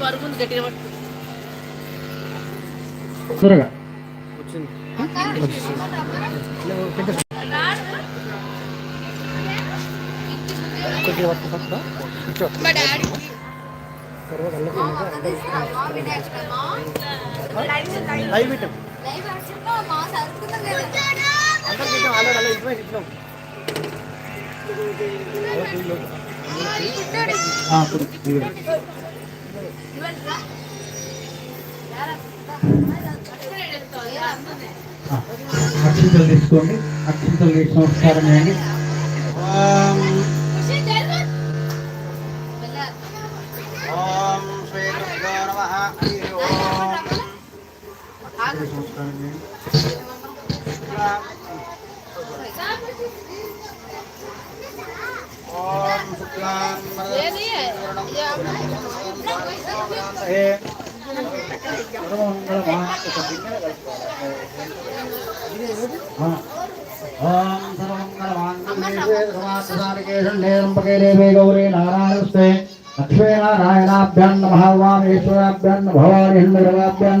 బరువుంది గట్టిగా పట్టు. త్వరగా లైవ్ పెట్టాం అక్షింతలు తీసుకోండి. అక్షింతలు తీసి నమస్కారం చేయండి ఓం శుక్లాం వరదం ఏ ఓం సర్వమంగళమాంగళ్యే దేవే గౌరీ నారాయణస్తే లక్ష్మీ నారాయణాభ్యాం నమః వామేశ్వరాభ్యాం నమః భవానిహంద్రవాభ్యాం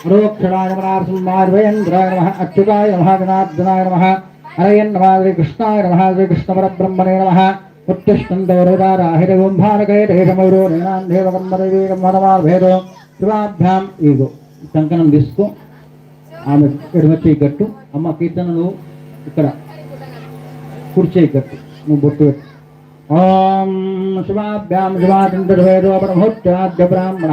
పదాబోధరాయ నమ నమ సేవాయ నమ అచ్యుతాయ నమ జనార్దనాయ నమ హరయన్ నమ శ్రీ కృష్ణాయ నమ శ్రీ కృష్ణ పరబ్రహ్మణే నమ ఉత్తిష్టంతోరాహిరవం శివాభ్యాం ఈగో. టంకనం తీసుకో. ఆమె ఎడమ గట్టు అమ్మ కీర్తనను ఇక్కడ కుర్చేయి గట్టు నువ్వు బొట్టు పెట్టు. ఓం శివాభ్యాం శివాచంద్రవేదో బ్రహ్మోత్యాద్య బ్రాహ్మణ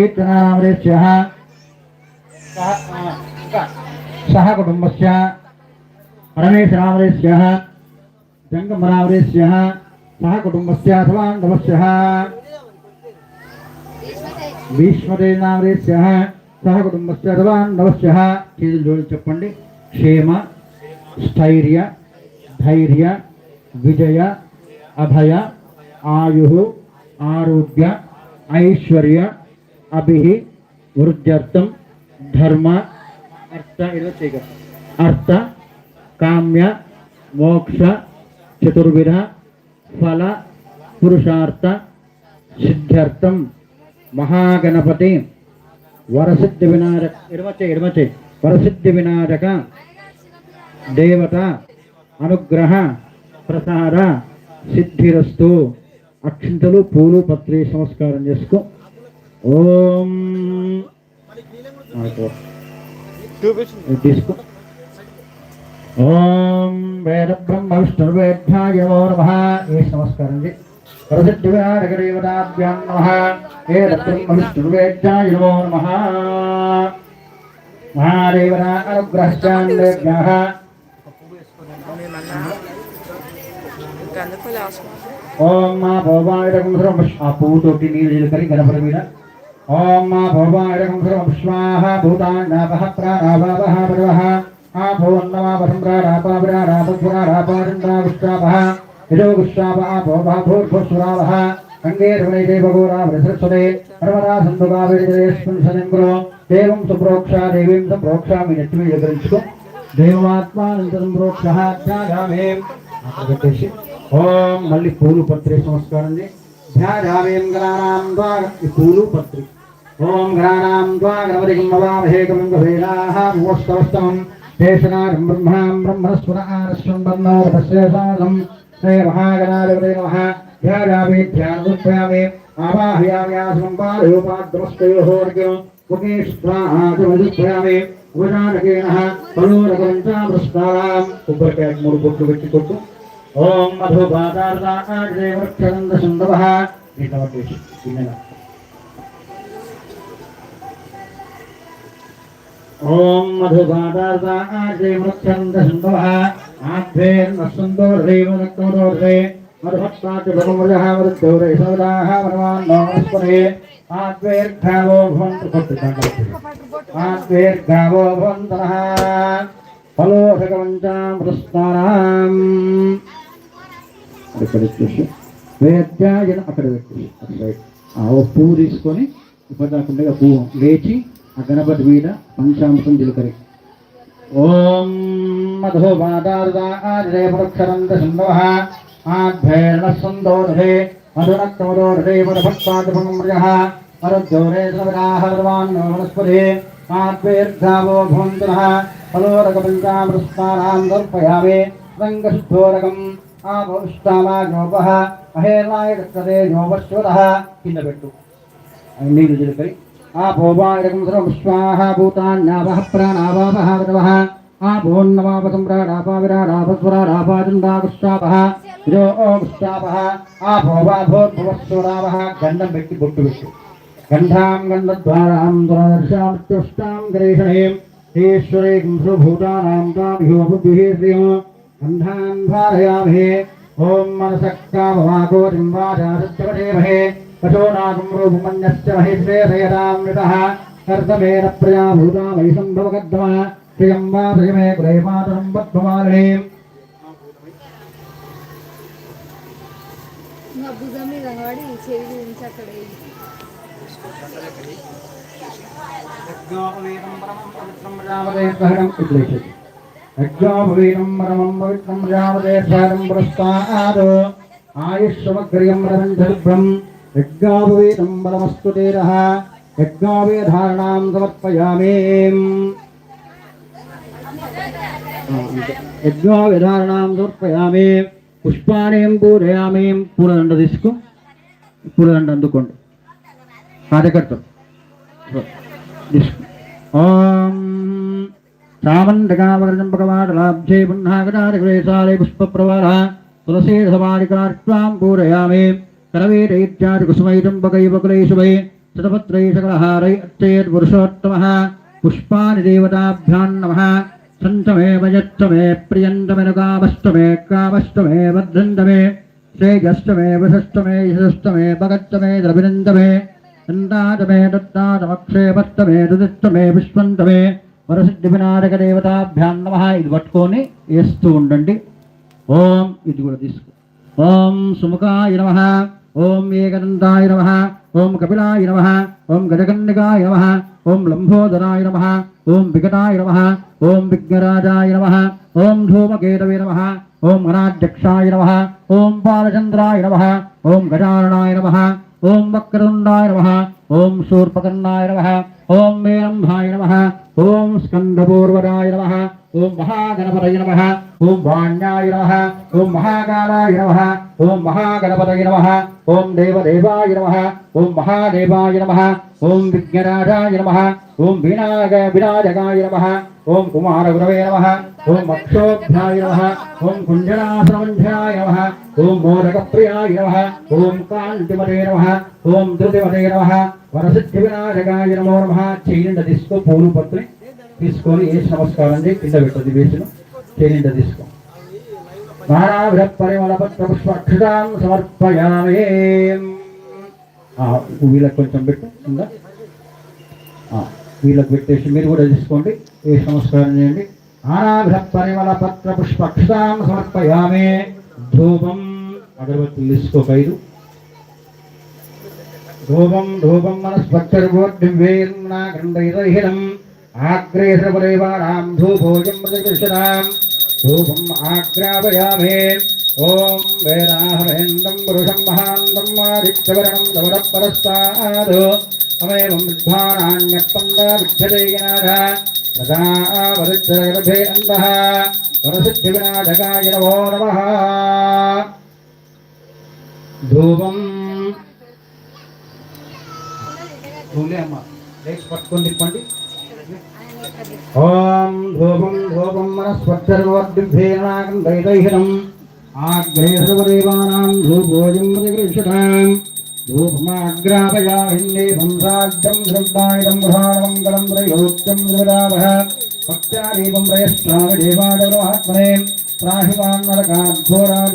కీర్తనామరేభ్య సహ కుటుంబస్ పరమేశ్వరామరేభ్య జంగమరామరేభ్య సహ కుటుంబస్య సమాండవస్య భీష్మదేనామరేశ్య సహ కుటుంబస్ సమాండవస్య చేతులు జోడి చెప్పండి క్షేమ స్థైర్య ధైర్య విజయ అభయ ఆయు ఆరోగ్య ఐశ్వర్య అభిహి వృద్ధ్యర్థం ధర్మ అర్థ ఇలా చేయగల అర్థ కామ్య మోక్ష చతుర్విధ ఫల పురుషార్థ సిద్ధ్యర్థం మహాగణపతి వరసిద్ధి వినాయక ఎడమచే ఎడమచే. వరసిద్ధి వినాయక దేవత అనుగ్రహ ప్రసార సిద్ధిరస్తు అక్షింతలు పూలు పత్రి సంస్కారం చేసుకో. ఓం. తీసుకో. ఓం వేద బ్రహ్మ విష్ణు వేద్యాయ నమః. ఏ నమస్కారం జీ ప్రసిద్ధి వినాయక దేవతాభ్యాం నమః వేద బ్రహ్మ విష్ణు వేద్యాయ నమో నమః మహాదేవన అనుగ్రహశ్చాందేభ్యః ఓం మా సర్వం ఆ పువ్వుతోటి నీళ్ళు చిలకరి గణపతి మీద. ఓం మా భోవాయురకం సర్వం స్వాహ భూతాన్నాపహ ప్రాణాపాపహ పరవః ఆ భోవన్నమాపసం ప్రాణాపాపరాపాపురాపాచండా విశ్వాపహ యజో విశ్వాప భోభా భూర్భుస్వరావహ గంగే రమణే దేవగోరా వృసరస్వతే పరమరా సందుగావేదేస్మిన్ సనింగ్రో దేవం సుప్రోక్ష దేవీం సుప్రోక్ష మీ నెత్తి మీద ఎగరించుకో దేవమాత్మానంతరం ప్రోక్ష ధ్యాగామే అక్కడ పెట్టేసి. ఓం మళ్ళీ పూలు పత్రి నమస్కారం చేయి. ధ్యాయామేం గణానాం ద్వాగ ఈ పూలు పత్రి. ఓం గణానాం ద్వాగణపతికం మవామహేకం గవేనాః మోస్తవస్తమం శేషనారం బ్రహ్మాం బ్రహ్మస్వర ఆరస్వం బ్రహ్మోపశేషాసం శ్రీ మహాగణాధిపతి నమః ధ్యాయామి ధ్యానముత్యామి ఆవాహయామి ఆసనం పాదయోపాద్రమస్తయోర్గ్యం ముఖేష్వాహాసముద్యామి ఉపజానకేన పలోరకంచామృష్టారాం కొబ్బరికాయ మూడు బొట్లు పెట్టి కొట్టు ఓం మధుపాదార్థాదేవృక్షనందసుందవ ఇటువంటి చిన్నగా ఓం మధుపాదార్థాదేవృక్షనందసుందవ ఆధ్వేర్నసుందోర్దేవనక్తోర్దే మధుభక్తాతి బ్రహ్మజః మరుద్గౌరే సౌదాః వనవాన్ నమస్పరే ఆద్వేర్ఘావో భవంతు కొట్టు దండలు ఆద్వేర్ఘావో భవంతః ఫలోషకవంచామృస్తారాం అక్కడ వచ్చేసి వేద్యాయన అక్కడ పెట్టేసి అటు సైడ్ ఆ ఓ పువ్వు తీసుకొని ఇప్పటిదాకుండా పువ్వు లేచి ఆ గణపతి మీద పంచామృతం జిలకరి ఓం మధు మాదారుదారేపక్షరంత సింధవ ఆధ్వేర్ణ సందోరే మధునక్తమదోరే మధుభక్తాదిభంగమృజ మరుద్యోరే సవిరాహర్వాన్ వనస్పతి ఆద్వేర్ఘావో భవంతునః. ఫలోరకపంచామృస్తానాం దర్పయామి రంగశుద్ధోరకం ఆపౌష్టామాగ్నోపః మహేర్వాయ దత్తతే యోపశ్వతః కింద పెట్టు. నీరు చిలుకరి ఆపోవాయకం సర్వం స్వాహ భూతాన్యావహ ప్రాణావాపహ వృతవః ఆపోన్నవాప సంప్రాడాపా విరాడాపస్వరాడాపాచందాగుష్టాపః గంధం పెట్టి బొట్టు పెట్టు. గంధాం గంధద్వారాం దురదర్శామృత్యుష్టాం గరేషణీం. ఈశ్వరీం సుభూతానాం తామిహోబుద్ధిహీర్యం గంధాన్ ధారయామహే ఓం మనసక్కామవాకోటిం पशो नागम् रूपमन्यश्च महिषे दयरामृतः कर्तमेन प्रया भूता वै सम्भवगद्वः प्रियम् वा प्रियमे कुलैमातरम् पद्ममालिनीम् अबुजमी रंगवाडी इचेरी उंचाकडे यज्ञोपवीरं परमं पवित्रं रामदे सहरं उद्लेखति यज्ञोपवीरं परमं पवित्रं रामदे सहरं पुरस्तात्। आयुष्यमग्रियं रवन्धर्भम् యజ్ఞోపవీతం బలమస్తు తేరః యజ్ఞోపేధారణాం సమర్పయామి. యజ్ఞోపేధారణాం సమర్పయామి. పుష్పాణీం పూరయామి పూలదండ తీసుకో. పూలదండ అందుకోండి. కార్యకర్తలు. ఓం. సామంతకామకృజంపకవాటలాబ్జే పున్నాగదారిగ్రేసాలే పుష్పప్రవార తులసీసమాధికార్త్వాం పూరయామే కరవీరైత్యాది కుసుమైజంపకైవకులైశుభై శతపత్రై సకలహారై అచ్చేద్పురుషోత్తమः పుష్పాని దేవతాభ్యాం నమः సంతమే వయత్తమే ప్రియంతమెను కామష్టమే కామష్టమే భద్రంతమే శ్రేయష్టమే వశష్టమే యశస్తమే భగత్తమే ద్రవినందమే దండాతమే దత్తాతమక్షేపత్తమే దుదిత్తమే విశ్వంతమే వరసిద్ధి వినాయక దేవతాభ్యాం నమ ఇది పట్టుకొని వేస్తూ ఉండండి। ఓం ఇది కూడా తీసుకో। ఓం సుముఖాయ నమ। ఓం ఏకనందాయ నమ ఓం కపిలాయ నమ ఓం గజకన్నికాయ నమ ఓం లంబోదరాయ నమ ఓం వికటాయ నమ ఓం విఘ్నరాజాయ నమ ఓం ధూమకేతవే నమ ఓం గణాధ్యక్షాయ నమ ఓం బాలచంద్రాయ నమ ఓం గజాననాయ నమ ఓం వక్రతుండాయ నమ ఓం శూర్పకర్ణాయ నమ ఓం మేరంభాయ నమ ఓం స్కందపూర్వరాయ నమ ఓం మహాగణపతయ నమ ఓం వాణ్యాయ నమ ఓం మహాకాలాయ నమ ఓం మహాగణపతయ నమ ఓం దేవదేవాయ నమ ఓం మహాదేవాయ నమ ఓం విఘ్నరాజాయ నమ ఓం వినాయక వినాయకాయ నమ ఓం కుమారగురవే నమ ఓం మక్షోభ్యాయ నమ ఓం కుంజనాసనమంధ్యాయ నమ ఓం మోదకప్రియాయ నమ ఓం కాంతిమతే నమ ఓం ధృతిమతే నమ వరసిద్ధి వినాయకాయ నమో నమ చేయండి తీసుకో పూలు పత్రి తీసుకొని ఏ నమస్కారం చేయి కింద పెట్టదు వేసిన చేయండి తీసుకో. నానావిధ పరిమళ పత్ర వీళ్ళకి కొంచెం పెట్టు ఉందా? వీళ్ళకి పెట్టేసి మీరు కూడా తీసుకోండి. ఏ నమస్కారం చేయండి? నానావిధ పరిమళ పత్ర పుష్పక్షితాం సమర్పయామే. ధూపం అగరబత్తులు తీసుకోక ఐదు. ధూపం ధూపం మనస్పక్షర్వోర్డివేర్నా గండైరహిరం ఆగ్రేసపరేవాణాం ప్రతికృషణాం ధూపం ఆగ్రాపయామే ఓం వేదాహరేంద్రం పురుషం మహాంతం ఆదిత్యవరణం దవరపరస్తాద్ అమేవం విద్వానాన్యప్పంద విద్యదేయనాథ తదా వరుద్ధరగర్భే అంతః వరసిద్ధి వినాశకాయ నమో నమః ధూపం. ధూలే అమ్మ. లేచి పట్టుకొని తిప్పండి. ఓం ధూపం ధూపం మనస్వచ్చర్వర్దిభేనాగం దైదైహినం ఆగ్రే సర్వదేవానాం ధూపోజం ప్రతిగృహ్యతాం ధూపమాగ్రాపయాహిన్నేవం రాజ్యం ధృగ్దాయుధం గృహాణమంగళం ప్రయోక్తం ధృదావహ భక్త్యాదీపం ప్రయశ్చామి దేవాడవమాత్మనే త్రాహిమాన్నరకాఘోరా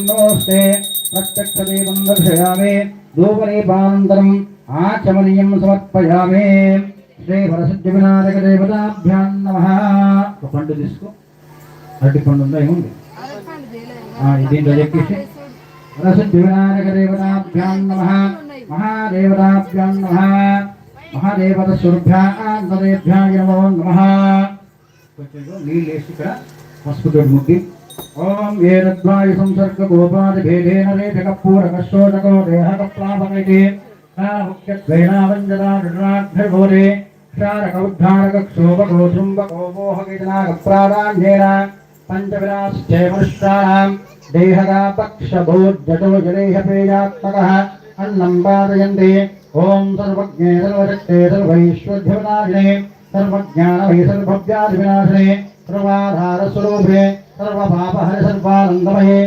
నమోస్తే ప్రత్యక్షదేవం దర్శయామే. ధూపదీపానంతరం ఆచమనీయం సమర్పయామే. శ్రీ వరసిద్ధి వినాయక దేవతాభ్యాం నమ. ఒక పండు తీసుకో. అరటి పండు ఉందా? ఏముంది? దీంట్లో చెప్పేసి వరసిద్ధి వినాయక దేవతాభ్యాం నమ. మహాదేవతాభ్యాం నమ. మహాదేవత స్వరూభ్యాభ్యాయ నమో నమ. నీళ్ళు వేసి ఇక్కడ పసుపు పసుపుతో ముద్ది ఓం ఏరద్వాయు సంసర్గ గోపాది భేదేన రేఖ కపూర కశోచకో దేహ కప్లాభమైతే ముఖ్యద్వైనావంజనాఘోరే క్షారక ఉద్ధారక క్షోభకో శృంభకో మోహగిజనాగ ప్రాణాన్యేన పంచవిరాశ్చైమనుష్టానాం దేహగా పక్షభోజ్జటో జలేహ పేయాత్మకः అన్నం పాదయంతే ఓం సర్వజ్ఞే సర్వశక్తే సర్వైశ్వర్యవినాశినే. సర్వజ్ఞానమయ సర్వవ్యాధివినాశినే సర్వాధారస్వరూపే సర్వపాపహర సర్వానందమయే.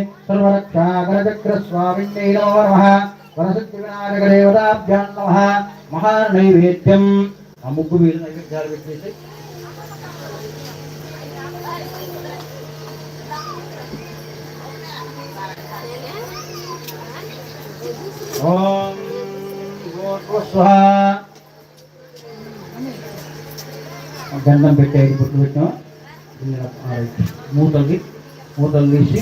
ఆ ముగ్గు మీద జారి పెట్టేసి ఓం గంధం పెట్టి ఐదు పెట్టాం మూతలు మూతలు తీసి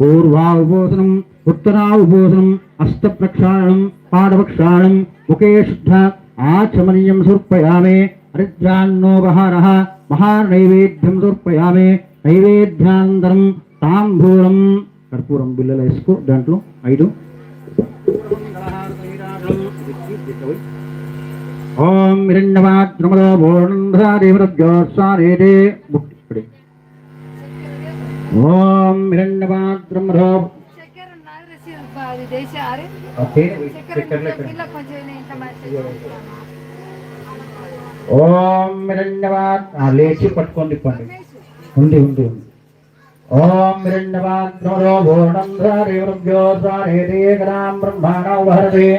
పూర్వా ఉపోసనం ఉత్తరా ఉపోసనం అస్తప్రక్షాళనం పాదపక్షాళనం ముఖే శుద్ధ ఆచమనీయం సమర్పయామే హరిద్రాన్నోపహార మహానైవేద్యం సమర్పయామే నైవేద్యానంతరం తాంబూలం కర్పూరం బిల్లలు వేసుకో దాంట్లో ఐదు. ఓం హిరణ్యవాద్రమలో భోణంధాదేవరజ్యోత్సారేదే కొంచెం ఇంత రో ఓం హిరణ్యవాద్ లేచి పట్టుకోండి పండి ఉంది ఉంది ఉంది. ఓం హిరణ్యవాద్రమలో భోణంధాదేవరజ్యోత్సారేదే గ్రాం బ్రహ్మాణ వహరతే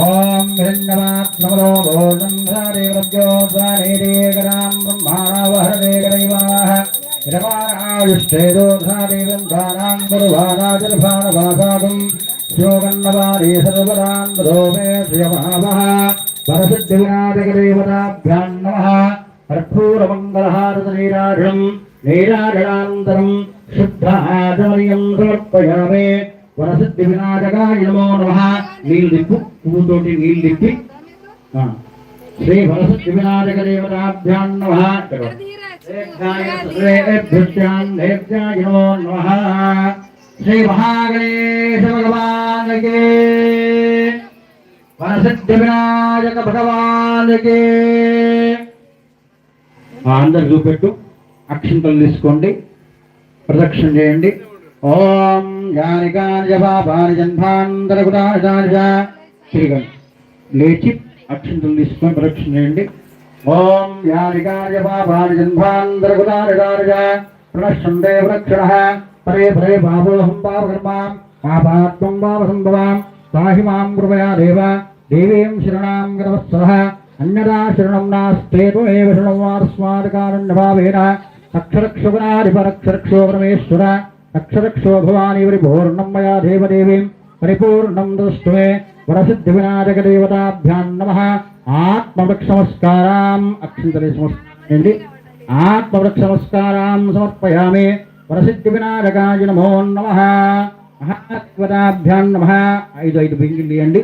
ఓం హిరణ్యవాద్రమలో భోణంధాదేవరజ్యోత్సారేదే గ్రాం బ్రహ్మాణ వహరతే గరైవాహ ఇరవారాయుష్ఠేదోధాదేవం దానాం గురువారాజల్భానవాసాదం యోగన్నవారే సర్వదాం రోమే శ్రియమహామహ వరసిద్ధివినాయకదేవతాభ్యాం నమః కర్పూరమంగళహారత నీరాజం నీరాజనానంతరం శుద్ధ ఆచమనీయం సమర్పయామే వరసిద్ధి వినాయకాయ నమో నమః నీళ్ళు దిప్పు పువ్వుతోటి నీళ్ళు దిప్పి శ్రీ వరసిద్ధి వినాయక దేవతాభ్యాం నమః శ్రీ మహాగణేశ భగవానికి. వరసిద్ధి వినాయక భగవానికి అందరు చూపెట్టు అక్షింతలు తీసుకోండి ప్రదక్షిణ చేయండి. ఓం యాని కాని పాపాని జన్మాంతరకుటాని తిరగండి లేచి అక్షింతలు తీసుకొని ప్రదక్షిణ చేయండి. ఓం యాని కాని పాపాని జన్మాంతరకుటాని ప్రణశ్చందే పరే పరే పాపోహం పాపకర్మాం పాపాత్మం పాపసంభవాం పాహి మాం కృపయా దేవ దేవీం శరణాం గరవత్సవః అన్యదా శరణం నాస్తే త్వమేవ శరణమాస్మాదకారణ్యభావేన అక్షరక్షుగుణాధిపరక్షరక్షో పరమేశ్వర అక్షరక్షో భవాని పరిపూర్ణం మయా దేవదేవీం పరిపూర్ణం దృష్టుమే వరసిద్ధి వినాయకదేవతాభ్యాం నమ. ఆత్మవృక్షమస్కారాం అక్షంతలే సమస్యండి ఆత్మవృక్షమస్కారాం సమర్పయామి వరసిద్ధి వినాయకాయ నమో నమ మహాత్వతాభ్యాం నమ ఐదు ఐదు బింగిళ్ళు ఇవ్వండి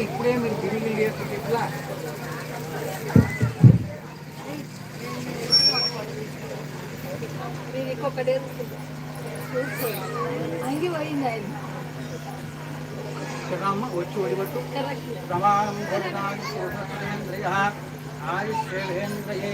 ఇప్పుడే మీరు బిల్లు చేస్తుంది ఇట్లా అంగి పోయింది ఆయన రామ్మ వచ్చి ఒడిపట్టు ప్రమాణం భవనాది శోభేంద్రియ ఆయుష్యేంద్రియే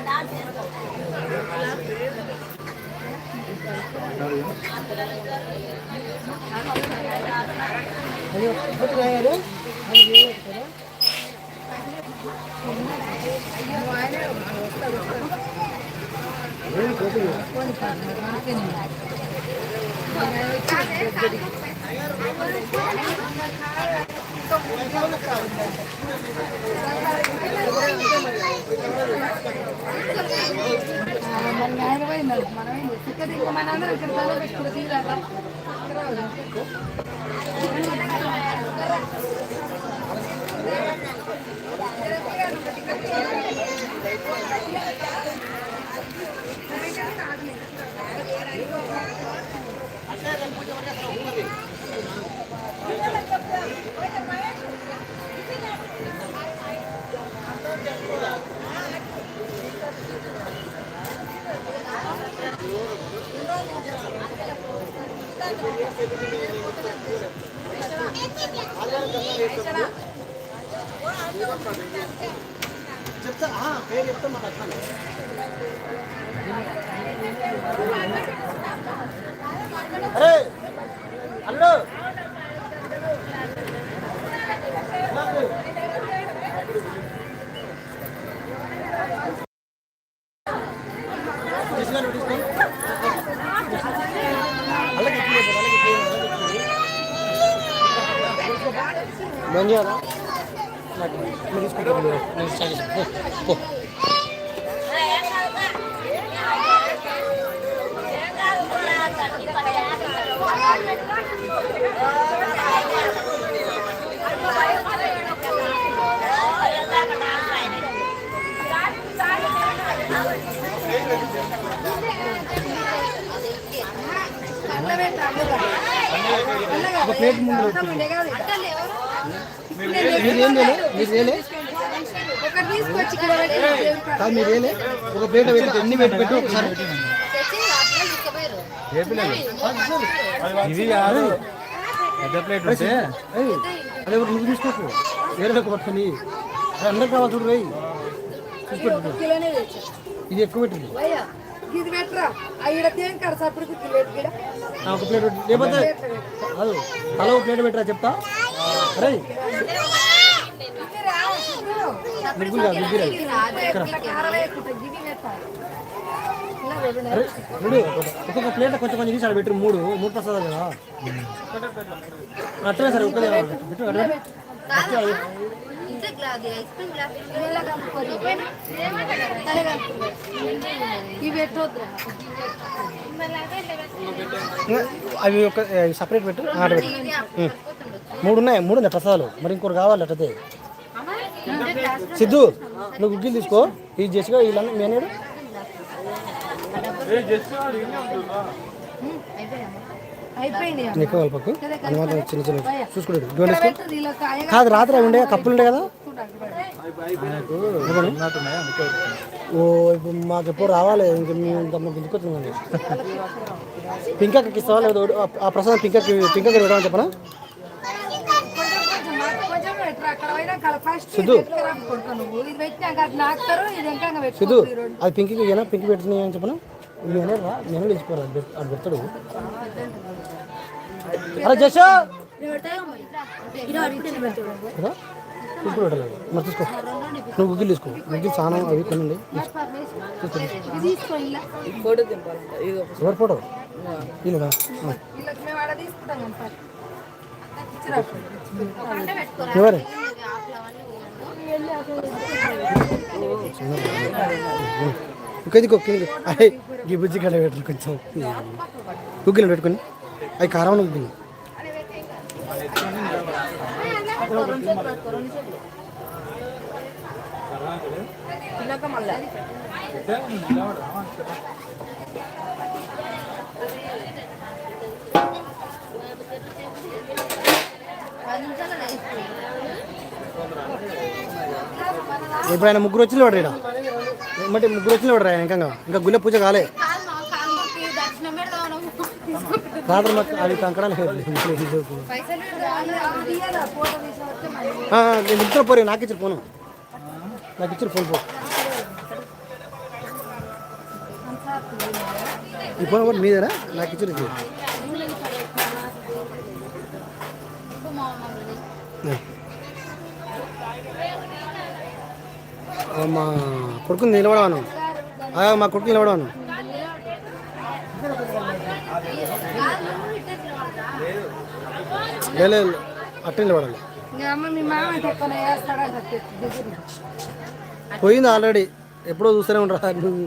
మహాదేవోర్మః మన ఆయన మనం ఇక్కడ మనందరం ఇక్కడ తల పెట్టుకుని చెప్తా పేరు చెప్తా మాకు అర్థం అరే అల్లుడు తీసుకోండి తీసుకోండి అలాగే బంద్ చేయరా నాకు మీరు తీసుకుంటారు నేను స్టార్ట్ చేస్తాను పో, పో ప్లేట్ ముందు మీరేం లేలే మీరు లేలే లేలే ఒక ప్లేట్ పెట్టి ఎన్ని పెట్టి పెట్టి ఒకసారి. ఇది కాదు. పెద్ద ప్లేట్ ఉంటే. అదే ఒకటి నువ్వు తీసుకోకు. వేరే ఒక పట్టుకొని. అందరికి కావాలి చూడు తెచ్చారు ఇది ఎక్కువ పెట్టింది ఇది పెట్టరా? ఒక ప్లేట్. లేకపోతే కాదు తల ఒక ప్లేట్ పెట్టరా చెప్తా? ఇదిగో. ముగ్గురు కాదు ముగ్గురు ఒక్కొక్క ప్లేట్ కొంచెం కొంచెం తీసి ఆడ పెట్టు. మూడు మూడు ప్రసాదాలు కదా అట్లనే సరే ఒక్కదే పెట్టు అట్లా అవి ఒక సపరేట్ పెట్టు ఆడ పెట్టు. మూడు ఉన్నాయి మూడు ఉన్నాయి ప్రసాదాలు. మరి ఇంకోటి కావాలి అట్లయితే సిద్ధు నువ్వు గుగ్గిలు తీసుకో. ఇది చేసిగా వీళ్ళని మేనేడు. ఎక్కువ మాత్రం చిన్న చిన్న చూసుకోండి కాదు రాత్రి ఉండే కప్పులు ఉండే కదా? ఓ ఇప్పుడు మాకు ఎప్పుడు రావాలి. ఇంక మేము వచ్చిందండి పింకకి ఇస్తావా? లేదా ఆ- ఆ ప్రసాదం పింకకి పింకకి ఇవ్వడం చెప్పనా కొంచెం కొంచెం మాకు కొంచెం పెట్టరా. అక్కడ పోయినా కల ఫస్ట్ సిద్ధు. అది పింకకి ఏనా పింక్ పెట్టినాయి అని చెప్పనా? నేను రా? నేను ఇచ్చిపోరా? అది పెడతాడు. అరే జష. కదా ఇప్పుడు పెట్టలేదు మరి తీసుకో. నువ్వు గుగ్గిలు తీసుకో. గుగ్గిలు చాలా అవి కొనండి ఇది తీసుకో. ఇలా ఎవరి ఫోటో వీళ్ళకి మేము ఆడ తీసుకుంటాం కానీ ఫస్ట్. ఇచ్చిరా. ఎవరు? ఇంకా ఇది కుక్కింగ్ అరే ఈ బుజ్జి కడ పెట్టు కొంచెం. కుక్కిలు పెట్టుకుని. అవి కారం కుక్కిలు ఎప్పుడైనా ముగ్గురు వచ్చిన వాడు ఇక్కడ ఏమంటే ముగ్గురు వచ్చిన వాడు ఇంకా ఇంకా గుళ్ళ పూజ కాలే. రాత్రి మాకు అవి కంకణాలు నేను పోరే నాకు ఇచ్చారు ఫోను. నాకు ఇచ్చారు ఫోన్ పో. ఈ ఫోన్ కూడా మీదేనా? నాకు ఇచ్చారు మా కొడుకుని నిలబడవాను మా కొడుకు నిలబడవాను లేదు అట్టే నిలబడాలి. పోయింది ఆల్రెడీ. ఎప్పుడో చూస్తూనే ఉండరా. నువ్వు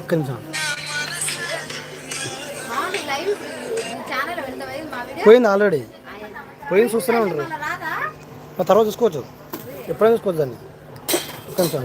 ఒక్క నిమిషం. పోయింది ఆల్రెడీ. పోయింది చూస్తూనే ఉండరు. ఆ తర్వాత చూసుకోవచ్చు. ఎప్పుడైనా చూసుకోవచ్చు దాన్ని. నిమిషం